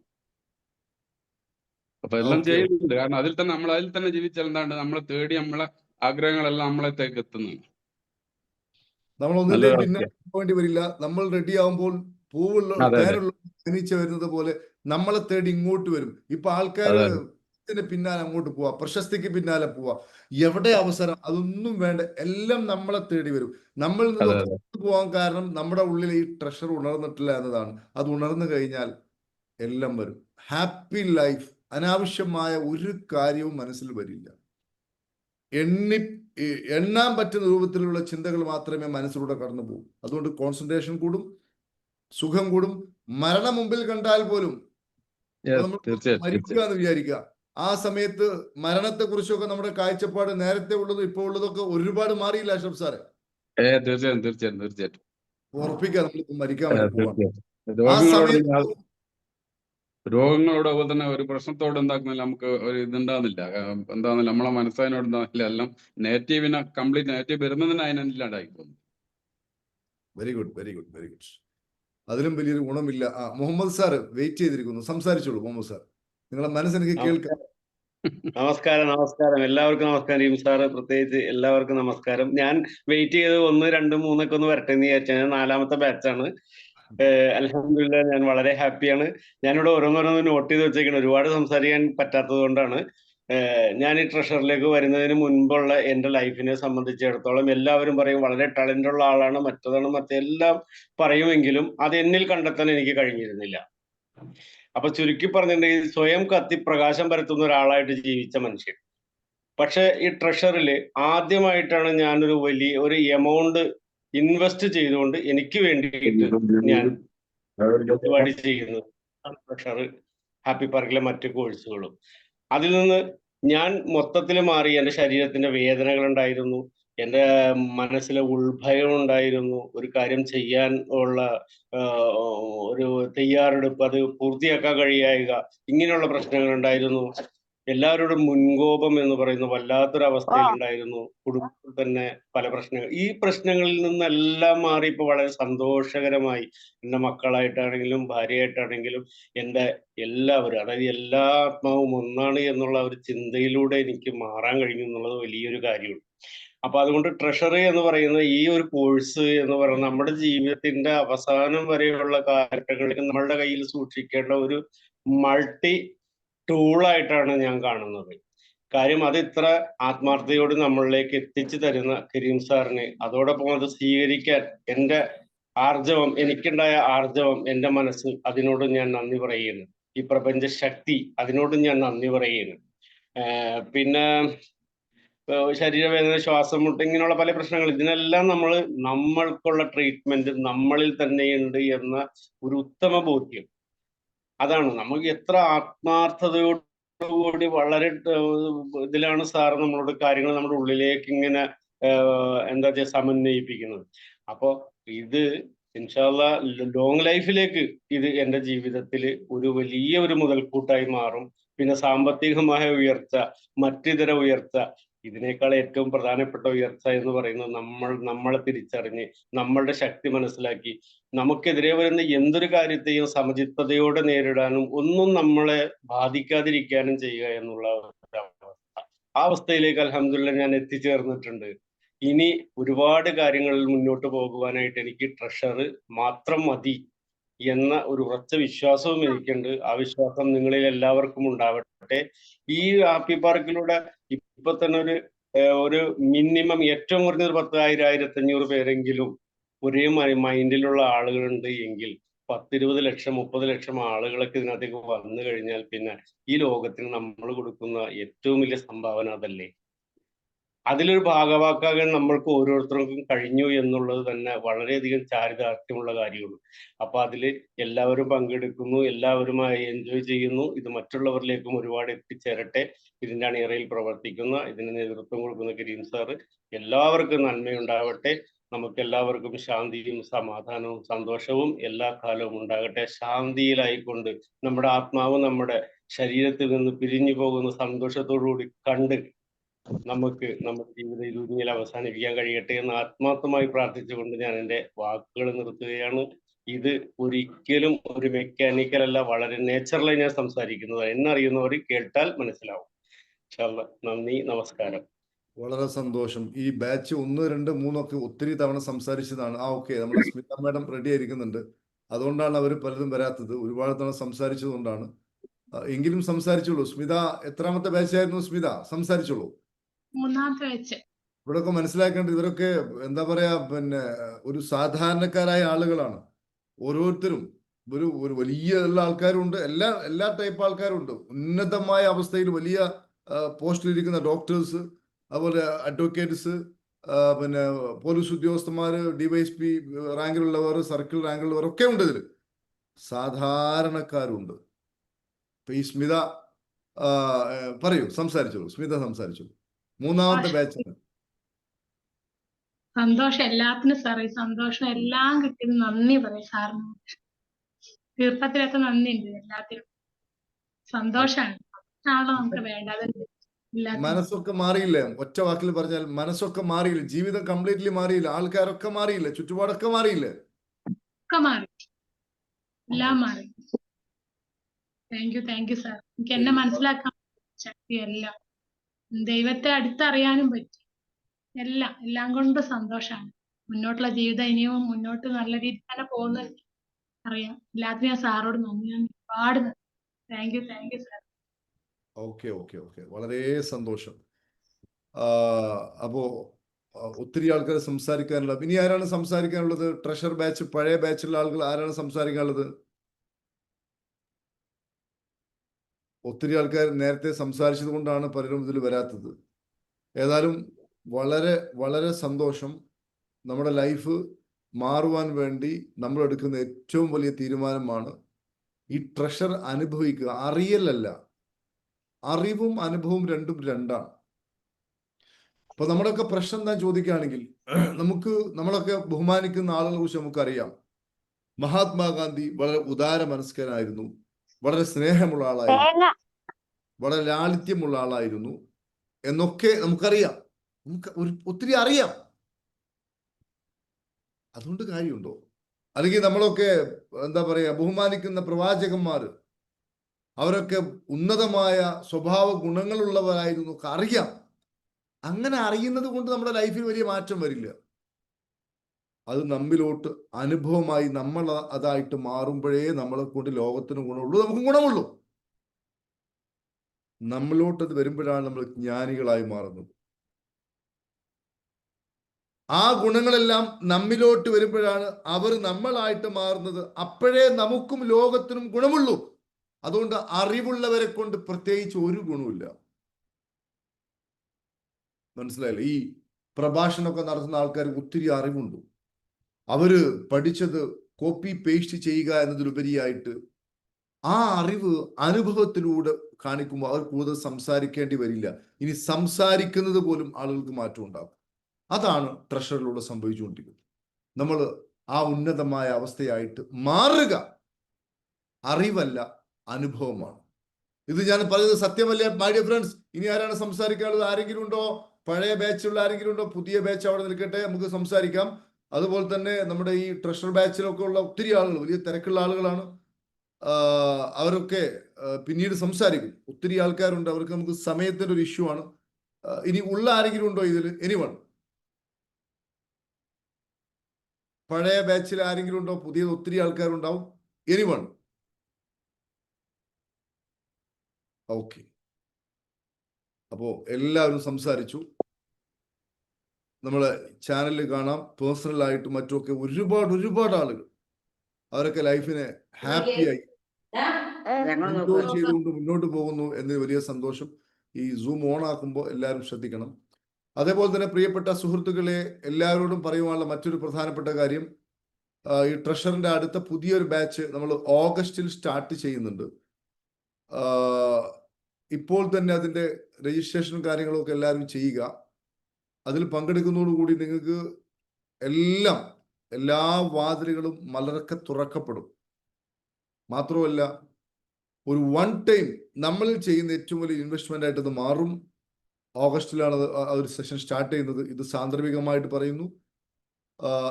G: അപ്പൊ എല്ലാം. ചെയ്യുന്നുണ്ട് കാരണം അതിൽ തന്നെ നമ്മൾ അതിൽ തന്നെ ജീവിച്ചാൽ എന്താണ് നമ്മളെ തേടി നമ്മളെ ആഗ്രഹങ്ങളെല്ലാം നമ്മളത്തേക്ക് എത്തുന്നുണ്ട്
A: നമ്മൾ ഒന്നില്ലേ പിന്നെ വേണ്ടി വരില്ല നമ്മൾ റെഡി ആവുമ്പോൾ പൂവുള്ള വരുന്നത് പോലെ നമ്മളെ തേടി ഇങ്ങോട്ട് വരും ഇപ്പൊ ആൾക്കാർ
G: അതെ.
A: പിന്നാലെ അങ്ങോട്ട് പോവാ പ്രശസ്തിക്ക് പിന്നാലെ പോവാ. എവിടെ അവസരം? അതൊന്നും വേണ്ട. എല്ലാം നമ്മളെ തേടി വരും. നമ്മൾ പോകാൻ കാരണം നമ്മുടെ ഉള്ളിൽ ഈ ട്രഷർ ഉണർന്നിട്ടില്ല എന്നതാണ്. അത് ഉണർന്നു കഴിഞ്ഞാൽ എല്ലാം വരും. ഹാപ്പി ലൈഫ് അനാവശ്യമായ ഒരു കാര്യവും മനസ്സിൽ വരില്ല. എണ്ണി എണ്ണാൻ പറ്റുന്ന രൂപത്തിലുള്ള ചിന്തകൾ മാത്രമേ മനസ്സിലൂടെ കടന്നു പോകും. അതുകൊണ്ട് കോൺസെൻട്രേഷൻ കൂടും സുഖം കൂടും. മരണം മുമ്പിൽ കണ്ടാൽ പോലും
G: തീർച്ചയായും
A: മരിക്കുക എന്ന് വിചാരിക്കുക. ആ സമയത്ത് മരണത്തെ കുറിച്ചൊക്കെ നമ്മുടെ കാഴ്ചപ്പാട് നേരത്തെ ഉള്ളതും ഇപ്പോൾ ഉള്ളതൊക്കെ ഒരുപാട് മാറിയില്ല അഷ്റഫ് സാറെ.
G: തീർച്ചയായും തീർച്ചയായും തീർച്ചയായിട്ടും.
A: ഉറപ്പിക്കാം നമ്മൾ മരിക്കാൻ
G: ഏ,
A: വേണ്ടി പോവാണ്.
G: തീർച്ചയായും. രോഗങ്ങളോട്
A: സമയത്ത്
G: രോഗങ്ങളോട് അതുപോലെ തന്നെ ഒരു പ്രശ്നത്തോട് എന്താക്കുന്നില്ല നമുക്ക് ഒരു ഇതുണ്ടാകുന്നില്ല എന്താകുന്നില്ല നമ്മളെ മനസ്സതിനോട് ഉണ്ടാകുന്നില്ല എല്ലാം നേറ്റീവിനെ കംപ്ലീറ്റ് നെഗറ്റീവ് വരുന്നതിന് അതിനില്ലാണ്ടായി പോകുന്നു
A: very good very good very good അതിലും വലിയൊരു ഗുണമില്ല. ആ മുഹമ്മദ് സാർ വെയിറ്റ് ചെയ്തിരിക്കുന്നു. സംസാരിച്ചോളൂ മുഹമ്മദ് സാർ നിങ്ങളെ മനസ്സെനിക്ക് കേൾക്കാം.
H: നമസ്കാരം നമസ്കാരം. എല്ലാവർക്കും നമസ്കാരം. സാറ് പ്രത്യേകിച്ച് എല്ലാവർക്കും നമസ്കാരം. ഞാൻ വെയിറ്റ് ചെയ്ത് ഒന്ന് രണ്ട് മൂന്നൊക്കെ ഒന്ന് വരട്ടെ എന്ന് വിചാരിച്ചു. ഞാൻ നാലാമത്തെ ബാച്ചാണ് അലഹമില്ല ഞാൻ വളരെ ഹാപ്പിയാണ് ഞാനിവിടെ ഓരോന്നോരോന്ന് നോട്ട് ചെയ്ത് വെച്ചേക്കണം. ഒരുപാട് സംസാരിക്കാൻ പറ്റാത്തത് കൊണ്ടാണ്. ഞാൻ ഈ ട്രഷറിലേക്ക് വരുന്നതിന് മുൻപുള്ള എന്റെ ലൈഫിനെ സംബന്ധിച്ചിടത്തോളം എല്ലാവരും പറയും വളരെ ടാലന്റ് ഉള്ള ആളാണ്. മറ്റതാണ് മറ്റെല്ലാം പറയുമെങ്കിലും അത് എന്നിൽ കണ്ടെത്താൻ എനിക്ക് കഴിഞ്ഞിരുന്നില്ല. അപ്പൊ ചുരുക്കി പറഞ്ഞിട്ടുണ്ടെങ്കിൽ സ്വയം കത്തി പ്രകാശം പരത്തുന്ന ഒരാളായിട്ട് ജീവിച്ച മനുഷ്യൻ. പക്ഷെ ഈ ട്രഷറിൽ ആദ്യമായിട്ടാണ് ഞാനൊരു വലിയ ഒരു എമൗണ്ട് ഇൻവെസ്റ്റ് ചെയ്തുകൊണ്ട് എനിക്ക് വേണ്ടിയിട്ട് ഞാൻ പരിപാടി ചെയ്യുന്നത്. ട്രഷർ ഹാപ്പി പാർക്കിലെ മറ്റു കോഴ്സുകളും. അതിൽ നിന്ന് ഞാൻ മൊത്തത്തിൽ മാറി എന്റെ ശരീരത്തിന്റെ വേദനകൾ ഉണ്ടായിരുന്നു എന്റെ മനസ്സിൽ ഉൾഭയം ഉണ്ടായിരുന്നു. ഒരു കാര്യം ചെയ്യാൻ ഉള്ള ഒരു തയ്യാറെടുപ്പ് അത് പൂർത്തിയാക്കാൻ കഴിയായിക. ഇങ്ങനെയുള്ള പ്രശ്നങ്ങൾ ഉണ്ടായിരുന്നു. എല്ലാവരോടും മുൻകോപം എന്ന് പറയുന്ന വല്ലാത്തൊരു അവസ്ഥയിലുണ്ടായിരുന്നു കുടുംബത്തിൽ തന്നെ പല പ്രശ്നങ്ങൾ. ഈ പ്രശ്നങ്ങളിൽ നിന്നെല്ലാം മാറി ഇപ്പൊ വളരെ സന്തോഷകരമായി. എന്റെ മക്കളായിട്ടാണെങ്കിലും ഭാര്യയായിട്ടാണെങ്കിലും എന്റെ എല്ലാവരും അതായത് എല്ലാ ആത്മാവും ഒന്നാണ് എന്നുള്ള ഒരു ചിന്തയിലൂടെ എനിക്ക് മാറാൻ കഴിഞ്ഞു എന്നുള്ളത് വലിയൊരു കാര്യമാണ്. അപ്പൊ അതുകൊണ്ട് ട്രഷറി എന്ന് പറയുന്ന ഈ ഒരു കോഴ്സ് എന്ന് പറയുന്നത് നമ്മുടെ ജീവിതത്തിന്റെ അവസാനം വരെയുള്ള കാലഘട്ടങ്ങളിൽ നമ്മളുടെ കയ്യിൽ സൂക്ഷിക്കേണ്ട ഒരു മൾട്ടി ടൂളായിട്ടാണ് ഞാൻ കാണുന്നത്. കാര്യം അത് ഇത്ര ആത്മാർത്ഥതയോട് നമ്മളിലേക്ക് എത്തിച്ചു തരുന്ന കരീം സാറിനെ അതോടൊപ്പം അത് സ്വീകരിക്കാൻ എന്റെ ആർജവം എനിക്കുണ്ടായ ആർജവം എന്റെ മനസ്സ് അതിനോട് ഞാൻ നന്ദി പറയുന്നു. ഈ പ്രപഞ്ച ശക്തി അതിനോട് ഞാൻ നന്ദി പറയുന്നു. പിന്നെ ശരീരവേദന ശ്വാസം മുട്ട് ഇങ്ങനെയുള്ള പല പ്രശ്നങ്ങൾ. ഇതിനെല്ലാം നമ്മൾ നമ്മൾക്കുള്ള ട്രീറ്റ്മെന്റ് നമ്മളിൽ തന്നെയുണ്ട് എന്ന ഒരു ഉത്തമ ബോധ്യം. അതാണ്. നമുക്ക് എത്ര ആത്മാർത്ഥതയോടുകൂടി വളരെ ഇതിലാണ് സാർ നമ്മളോട് കാര്യങ്ങൾ നമ്മുടെ ഉള്ളിലേക്ക് ഇങ്ങനെ എന്താ വെച്ചാൽ സമന്വയിപ്പിക്കുന്നത്. അപ്പോ ഇത് ഇൻഷാല്ല ലോങ് ലൈഫിലേക്ക് ഇത് എന്റെ ജീവിതത്തിൽ ഒരു വലിയ ഒരു മുതൽക്കൂട്ടായി മാറും. പിന്നെ സാമ്പത്തികമായ ഉയർച്ച മറ്റിതര ഉയർച്ച ഇതിനേക്കാൾ ഏറ്റവും പ്രധാനപ്പെട്ട ഉയർച്ച എന്ന് പറയുന്നത് നമ്മൾ നമ്മളെ തിരിച്ചറിഞ്ഞ് നമ്മളുടെ ശക്തി മനസ്സിലാക്കി. നമുക്കെതിരെ വരുന്ന എന്തൊരു കാര്യത്തെയും സമചിത്തതയോടെ നേരിടാനും ഒന്നും നമ്മളെ ബാധിക്കാതിരിക്കാനും ചെയ്യുക എന്നുള്ള ആ അവസ്ഥയിലേക്ക് അലഹമില്ല ഞാൻ എത്തിച്ചേർന്നിട്ടുണ്ട്. ഇനി ഒരുപാട് കാര്യങ്ങളിൽ മുന്നോട്ട് പോകുവാനായിട്ട് എനിക്ക് ട്രഷർ മാത്രം മതി. എന്ന ഒരു ഉറച്ച വിശ്വാസവും എനിക്കുണ്ട്. ആ വിശ്വാസം നിങ്ങളിൽ എല്ലാവർക്കും ഉണ്ടാവട്ടെ. ഈ ഹാപ്പി പാർക്കിലൂടെ ഇപ്പൊ തന്നെ ഒരു ഒരു മിനിമം ഏറ്റവും കുറഞ്ഞത് പത്തായിരം ആയിരത്തി അഞ്ഞൂറ് പേരെങ്കിലും ഒരേ മൈൻഡിലുള്ള ആളുകളുണ്ട് എങ്കിൽ പത്തിരുപത് ലക്ഷം മുപ്പത് ലക്ഷം ആളുകളൊക്കെ ഇതിനകത്തേക്ക് വന്നു കഴിഞ്ഞാൽ പിന്നെ ഈ ലോകത്തിന് നമ്മൾ കൊടുക്കുന്ന ഏറ്റവും വലിയ സംഭാവന അതല്ലേ? അതിലൊരു ഭാഗവാക്കാകാൻ നമ്മൾക്ക് ഓരോരുത്തർക്കും കഴിഞ്ഞു എന്നുള്ളത് തന്നെ വളരെയധികം ചാരിതാർത്ഥ്യമുള്ള കാര്യമാണ്. അപ്പൊ അതിൽ എല്ലാവരും പങ്കെടുക്കുന്നു എല്ലാവരുമായി എൻജോയ് ചെയ്യുന്നു ഇത് മറ്റുള്ളവരിലേക്കും ഒരുപാട് എത്തിച്ചേരട്ടെ. ഇതിന്റെ അണിയറയിൽ പ്രവർത്തിക്കുന്ന ഇതിന് നേതൃത്വം കൊടുക്കുന്ന കരീം സാറ് എല്ലാവർക്കും നന്മയുണ്ടാവട്ടെ. നമുക്ക് എല്ലാവർക്കും ശാന്തിയും സമാധാനവും സന്തോഷവും എല്ലാ കാലവും ഉണ്ടാകട്ടെ. ശാന്തിയിലായിക്കൊണ്ട് നമ്മുടെ ആത്മാവ് നമ്മുടെ ശരീരത്തിൽ നിന്ന് പിരിഞ്ഞു പോകുന്ന സന്തോഷത്തോടു കൂടി കണ്ട് നമുക്ക് നമ്മുടെ ജീവിത ഇരുന്നിൽ അവസാനിപ്പിക്കാൻ കഴിയട്ടെ എന്ന് ആത്മാർത്ഥമായി പ്രാർത്ഥിച്ചുകൊണ്ട് ഞാൻ എന്റെ വാക്കുകൾ നിർത്തുകയാണ്. ഇത് ഒരിക്കലും ഒരു മെക്കാനിക്കൽ അല്ല വളരെ നേച്ചറലായി ഞാൻ സംസാരിക്കുന്നത്. എന്നറിയുന്നവർ കേട്ടാൽ മനസ്സിലാവും. നന്ദി നമസ്കാരം.
A: വളരെ സന്തോഷം. ഈ ബാച്ച് ഒന്ന് രണ്ട് മൂന്നൊക്കെ ഒത്തിരി തവണ സംസാരിച്ചതാണ്. ആ ഓക്കെ നമ്മുടെ സ്മിത മാഡം റെഡി ആയിരിക്കുന്നുണ്ട്. അതുകൊണ്ടാണ് അവർ പലതും വരാത്തത്. ഒരുപാട് തവണ സംസാരിച്ചതുകൊണ്ടാണ്. എങ്കിലും സംസാരിച്ചോളൂ. സ്മിത എത്രാമത്തെ ബാച്ചായിരുന്നു സ്മിത? സംസാരിച്ചോളൂ.
I: മൂന്നാമത്തെ വെച്ച്.
A: ഇവിടൊക്കെ മനസ്സിലാക്കേണ്ടത് ഇവരൊക്കെ എന്താ പറയാ പിന്നെ ഒരു സാധാരണക്കാരായ ആളുകളാണ്. ഓരോരുത്തരും ഒരു ഒരു വലിയ എല്ലാ ആൾക്കാരും ഉണ്ട് എല്ലാ എല്ലാ ടൈപ്പ് ആൾക്കാരും ഉണ്ട് ഉന്നതമായ അവസ്ഥയിൽ വലിയ പോസ്റ്റിൽ ഇരിക്കുന്ന ഡോക്ടേഴ്സ് അതുപോലെ അഡ്വക്കേറ്റ്സ് പിന്നെ പോലീസ് ഉദ്യോഗസ്ഥന്മാര് ഡിവൈഎസ്പി റാങ്കിലുള്ളവർ സർക്കിൾ റാങ്കിലുള്ളവർ ഒക്കെ ഉണ്ട് ഇതിൽ സാധാരണക്കാരുണ്ട്. ഇപ്പൊ ഈ സ്മിത പറയൂ സംസാരിച്ചോളൂ. സ്മിത സംസാരിച്ചോളൂ. മൂന്നാമത്തെ ബാച്ച്
I: സന്തോഷം എല്ലാത്തിനും സാറേ സന്തോഷം എല്ലാം കിട്ടിയത് നന്ദി പറയും സാറിന് തീർത്ഥത്തിലൊക്കെ നന്ദി ഉണ്ട് എല്ലാത്തിനും. സന്തോഷാണ്. ആണല്ലോ നമുക്ക് വേണ്ടത്.
A: മനസ്സൊക്കെ മാറിയില്ലേ? ഒറ്റ വാക്കിൽ പറഞ്ഞാൽ മനസ്സൊക്കെ മാറിയില്ല? ജീവിതം കംപ്ലീറ്റ്ലി മാറിയില്ല? ആൾക്കാരൊക്കെ മാറിയില്ല? ചുറ്റുപാടൊക്കെ മാറിയില്ലേ?
I: ഒക്കെ മാറി. എല്ലാം മാറി. Thank you thank you sir എനിക്ക് എന്നെ മനസ്സിലാക്കാൻ ശക്തി എല്ലാം ദൈവത്തെ അടുത്തറിയാനും പറ്റി. എല്ലാം എല്ലാം കൊണ്ടും സന്തോഷാണ്. മുന്നോട്ടുള്ള ജീവിതം ഇനിയും മുന്നോട്ട് നല്ല രീതിയിൽ തന്നെ പോകുന്ന അറിയാം. എല്ലാത്തിനും ഞാൻ സാറോട് നന്ദി. ഞാൻ ഒരുപാട് thank you thank you sir
A: okay okay okay വളരെ സന്തോഷം. അപ്പോ ഒത്തിരി ആൾക്കാർ സംസാരിക്കാനുള്ള ഇനി ആരാണ് സംസാരിക്കാനുള്ളത്? ട്രഷർ ബാച്ച് പഴയ ബാച്ചിലുള്ള ആളുകൾ ആരാണ് സംസാരിക്കാനുള്ളത്? ഒത്തിരി ആൾക്കാർ നേരത്തെ സംസാരിച്ചത് കൊണ്ടാണ് പലരും ഇതിൽ വരാത്തത്. ഏതായാലും വളരെ വളരെ സന്തോഷം നമ്മുടെ ലൈഫ് മാറുവാൻ വേണ്ടി നമ്മൾ എടുക്കുന്ന ഏറ്റവും വലിയ തീരുമാനമാണ് ഈ ട്രഷർ അനുഭവിക്കുക. അറിയലല്ല. അറിവും അനുഭവവും രണ്ടും രണ്ടാണ്. അപ്പൊ നമ്മുടെയൊക്കെ പ്രശ്നം എന്താ ചോദിക്കുകയാണെങ്കിൽ നമുക്ക് നമ്മളൊക്കെ ബഹുമാനിക്കുന്ന ആളുകളെ കുറിച്ച് നമുക്കറിയാം. മഹാത്മാഗാന്ധി വളരെ ഉദാര മനസ്കനായിരുന്നു വളരെ സ്നേഹമുള്ള ആളായിരുന്നു. വളരെ ലാളിത്യമുള്ള ആളായിരുന്നു. എന്നൊക്കെ നമുക്കറിയാം. നമുക്ക് ഒരു ഒത്തിരി അറിയാം. അതുകൊണ്ട് കാര്യമുണ്ടോ? അല്ലെങ്കിൽ നമ്മളൊക്കെ എന്താ പറയാ ബഹുമാനിക്കുന്ന പ്രവാചകന്മാര് അവരൊക്കെ ഉന്നതമായ സ്വഭാവ ഗുണങ്ങളുള്ളവരായിരുന്നു അറിയാം. അങ്ങനെ അറിയുന്നത് കൊണ്ട് നമ്മുടെ ലൈഫിൽ വലിയ മാറ്റം വരില്ല. അത് നമ്മിലോട്ട് അനുഭവമായി നമ്മൾ അതായിട്ട് മാറുമ്പോഴേ നമ്മളെ കൊണ്ട് ലോകത്തിന് ഗുണമുള്ളൂ നമുക്ക് ഗുണമുള്ളൂ. നമ്മളോട്ട് അത് വരുമ്പോഴാണ് നമ്മൾ ജ്ഞാനികളായി മാറുന്നത്. ആ ഗുണങ്ങളെല്ലാം നമ്മിലോട്ട് വരുമ്പോഴാണ് അവർ നമ്മളായിട്ട് മാറുന്നത്. അപ്പോഴേ നമുക്കും ലോകത്തിനും ഗുണമുള്ളൂ. അതുകൊണ്ട് അറിവുള്ളവരെ കൊണ്ട് പ്രത്യേകിച്ച് ഒരു ഗുണമില്ല മനസ്സിലായില്ല? ഈ പ്രഭാഷണമൊക്കെ നടത്തുന്ന ആൾക്കാർക്ക് ഒത്തിരി അറിവുണ്ട്. അവർ പഠിച്ചത് കോപ്പി പേസ്റ്റ് ചെയ്യുക എന്നതിലുപരിയായിട്ട് ആ അറിവ് അനുഭവത്തിലൂടെ കാണിക്കുമ്പോൾ അവർ കൂടുതൽ സംസാരിക്കേണ്ടി വരില്ല. ഇനി സംസാരിക്കുന്നത് പോലും ആളുകൾക്ക് മാറ്റം ഉണ്ടാകും അതാണ് ട്രഷറിലൂടെ സംഭവിച്ചുകൊണ്ടിരിക്കുന്നത്. നമ്മൾ ആ ഉന്നതമായ അവസ്ഥയായിട്ട് മാറുക അറിവല്ല അനുഭവമാണ്. ഇത് ഞാൻ പറയുന്നത് സത്യമല്ലേ മൈ ഡിയർ ഫ്രണ്ട്സ് ഇനി ആരാണ് സംസാരിക്കാനുള്ളത്? ആരെങ്കിലും ഉണ്ടോ? പഴയ ബാച്ചുള്ള ആരെങ്കിലും ഉണ്ടോ? പുതിയ ബാച്ച് അവിടെ നിൽക്കട്ടെ നമുക്ക് സംസാരിക്കാം. അതുപോലെ തന്നെ നമ്മുടെ ഈ ട്രഷർ ബാച്ചിലൊക്കെ ഉള്ള ഒത്തിരി ആളുകൾ വലിയ തിരക്കുള്ള ആളുകളാണ്. അവരൊക്കെ പിന്നീട് സംസാരിക്കും. ഒത്തിരി ആൾക്കാരുണ്ട്. അവർക്ക് നമുക്ക് സമയത്തിന്റെ ഒരു ഇഷ്യൂ ആണ്. ഇനി ഉള്ള ആരെങ്കിലും ഉണ്ടോ ഇതിൽ? എനിവൺ പഴയ ബാച്ചിൽ ആരെങ്കിലും ഉണ്ടോ? പുതിയ ഒത്തിരി ആൾക്കാരുണ്ടാവും. എനിവൺ ഓക്കെ അപ്പോൾ എല്ലാവരും സംസാരിച്ചു. നമ്മളെ ചാനലിൽ കാണാം പേഴ്സണലായിട്ടും മറ്റുമൊക്കെ ഒരുപാട് ഒരുപാട് ആളുകൾ. അവരൊക്കെ ലൈഫിനെ ഹാപ്പിയായി എൻജോയ് ചെയ്തുകൊണ്ട് മുന്നോട്ട് പോകുന്നു എന്ന വലിയ സന്തോഷം ഈ സൂം ഓൺ ആക്കുമ്പോൾ എല്ലാവരും ശ്രദ്ധിക്കണം. അതേപോലെ തന്നെ പ്രിയപ്പെട്ട സുഹൃത്തുക്കളെ എല്ലാവരോടും പറയുവാനുള്ള മറ്റൊരു പ്രധാനപ്പെട്ട കാര്യം ഈ ട്രഷറിന്റെ അടുത്ത പുതിയൊരു ബാച്ച് നമ്മൾ ഓഗസ്റ്റിൽ സ്റ്റാർട്ട് ചെയ്യുന്നുണ്ട്. ഇപ്പോൾ തന്നെ അതിന്റെ രജിസ്ട്രേഷനും കാര്യങ്ങളും ഒക്കെ എല്ലാവരും ചെയ്യുക. അതിൽ പങ്കെടുക്കുന്നതോടുകൂടി നിങ്ങൾക്ക് എല്ലാം എല്ലാ വാതിലുകളും മലർക്കെ തുറക്കപ്പെടും. മാത്രമല്ല ഒരു വൺ ടൈം നമ്മൾ ചെയ്യുന്ന ഏറ്റവും വലിയ ഇൻവെസ്റ്റ്മെന്റ് ആയിട്ട് അത് മാറും. ഓഗസ്റ്റിലാണ് ഒരു സെഷൻ സ്റ്റാർട്ട് ചെയ്യുന്നത്. ഇത് സാന്ദർഭികമായിട്ട് പറയുന്നു.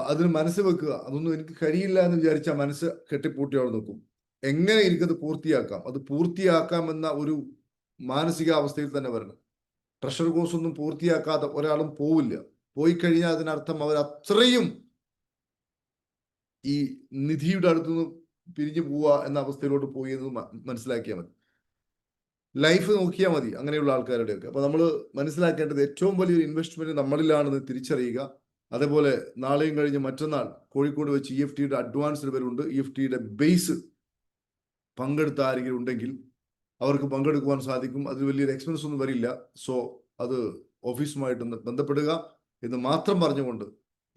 A: അതിന് മനസ്സ് വെക്കുക. അതൊന്നും എനിക്ക് കഴിയില്ല എന്ന് വിചാരിച്ച മനസ്സ് കെട്ടിപ്പൂട്ടി അവിടെ നിൽക്കും. എങ്ങനെ എനിക്കത് പൂർത്തിയാക്കാം? അത് പൂർത്തിയാക്കാം എന്ന ഒരു മാനസികാവസ്ഥയിൽ തന്നെ വരണം. ട്രഷർ കോഴ്സ് ഒന്നും പൂർത്തിയാക്കാതെ ഒരാളും പോവില്ല. പോയി കഴിഞ്ഞാൽ അതിനർത്ഥം അവർ അത്രയും ഈ നിധിയുടെ അടുത്തുനിന്ന് പിരിഞ്ഞു പോവുക എന്ന അവസ്ഥയിലോട്ട് പോയി എന്ന് മനസ്സിലാക്കിയാൽ മതി. ലൈഫ് നോക്കിയാൽ മതി അങ്ങനെയുള്ള ആൾക്കാരുടെയൊക്കെ. അപ്പൊ നമ്മൾ മനസ്സിലാക്കേണ്ടത് ഏറ്റവും വലിയൊരു ഇൻവെസ്റ്റ്മെന്റ് നമ്മളിലാണെന്ന് തിരിച്ചറിയുക. അതേപോലെ നാളെയും കഴിഞ്ഞ് മറ്റന്നാൾ കോഴിക്കോട് വെച്ച് ഇ എഫ് ടിയുടെ അഡ്വാൻസ്ഡ് വരുന്നുണ്ട് ഇ എഫ് ടിയുടെ ബേസ് പങ്കെടുത്ത ആരെങ്കിലും ഉണ്ടെങ്കിൽ അവർക്ക് പങ്കെടുക്കുവാൻ സാധിക്കും. അതിൽ വലിയൊരു എക്സ്പെൻസ് ഒന്നും വരില്ല. സോ അത് ഓഫീസുമായിട്ടൊന്ന് ബന്ധപ്പെടുക എന്ന് മാത്രം പറഞ്ഞുകൊണ്ട്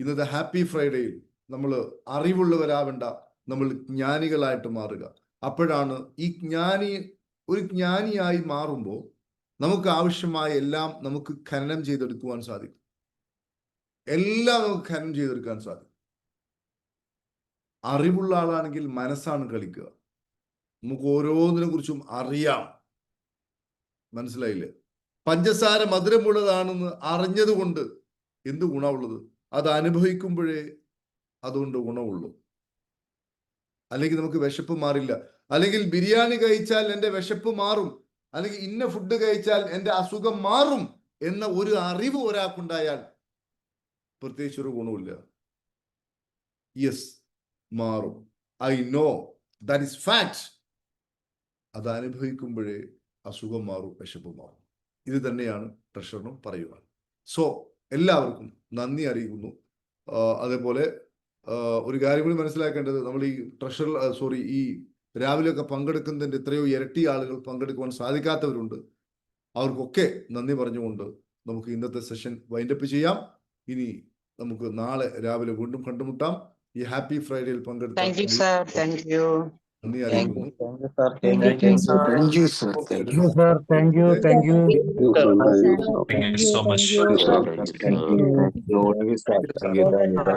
A: ഇന്നത്തെ ഹാപ്പി ഫ്രൈഡേയിൽ നമ്മൾ അറിവുള്ളവരാവേണ്ട. നമ്മൾ ജ്ഞാനികളായിട്ട് മാറുക. അപ്പോഴാണ് ഈ ജ്ഞാനി ഒരു ജ്ഞാനിയായി മാറുമ്പോൾ നമുക്ക് ആവശ്യമായ എല്ലാം നമുക്ക് ഖനനം ചെയ്തെടുക്കുവാൻ സാധിക്കും. എല്ലാം നമുക്ക് ഖനനം ചെയ്തെടുക്കാൻ സാധിക്കും. അറിവുള്ള ആളാണെങ്കിൽ മനസ്സാണ് കളിക്കുക. നമുക്ക് ഓരോന്നിനെ കുറിച്ചും അറിയാം. മനസ്സിലായില്ലേ? പഞ്ചസാര മധുരമുള്ളതാണെന്ന് അറിഞ്ഞതുകൊണ്ട് എന്ത് ഗുണമുള്ളത് അത് അനുഭവിക്കുമ്പോഴേ അതുകൊണ്ട് ഗുണമുള്ളൂ. അല്ലെങ്കിൽ നമുക്ക് വിശപ്പ് മാറില്ല. അല്ലെങ്കിൽ ബിരിയാണി കഴിച്ചാൽ എന്റെ വിശപ്പ് മാറും. അല്ലെങ്കിൽ ഇന്ന ഫുഡ് കഴിച്ചാൽ എന്റെ അസുഖം മാറും എന്ന ഒരു അറിവ് ഒരാൾക്കുണ്ടായാൽ പ്രത്യേകിച്ച് ഒരു ഗുണമില്ല യെസ് മാറും. I know that is fact അത് അനുഭവിക്കുമ്പോഴേ അസുഖം മാറും വിശപ്പ് മാറും. ഇത് തന്നെയാണ് ട്രഷറിനും പറയുക സോ എല്ലാവർക്കും നന്ദി അറിയിക്കുന്നു. അതേപോലെ ഒരു കാര്യം കൂടി മനസ്സിലാക്കേണ്ടത് നമ്മൾ ഈ ട്രഷർ സോറി ഈ രാവിലെയൊക്കെ പങ്കെടുക്കുന്നതിന്റെ എത്രയോ ഇരട്ടി ആളുകൾ പങ്കെടുക്കുവാൻ സാധിക്കാത്തവരുണ്ട്. അവർക്കൊക്കെ നന്ദി പറഞ്ഞുകൊണ്ട് നമുക്ക് ഇന്നത്തെ സെഷൻ വൈൻഡപ്പ് ചെയ്യാം. ഇനി നമുക്ക് നാളെ രാവിലെ വീണ്ടും കണ്ടുമുട്ടാം. ഈ ഹാപ്പി ഫ്രൈഡേയിൽ പങ്കെടുത്ത
J: Thank you. Thank you,
A: sir.
J: Thank
A: you,
J: thank you,
E: thank you, sir. Thank you,
K: sir. Thank you, thank you.
L: Thank you so much.
K: Thank you.
L: Sir. Thank you,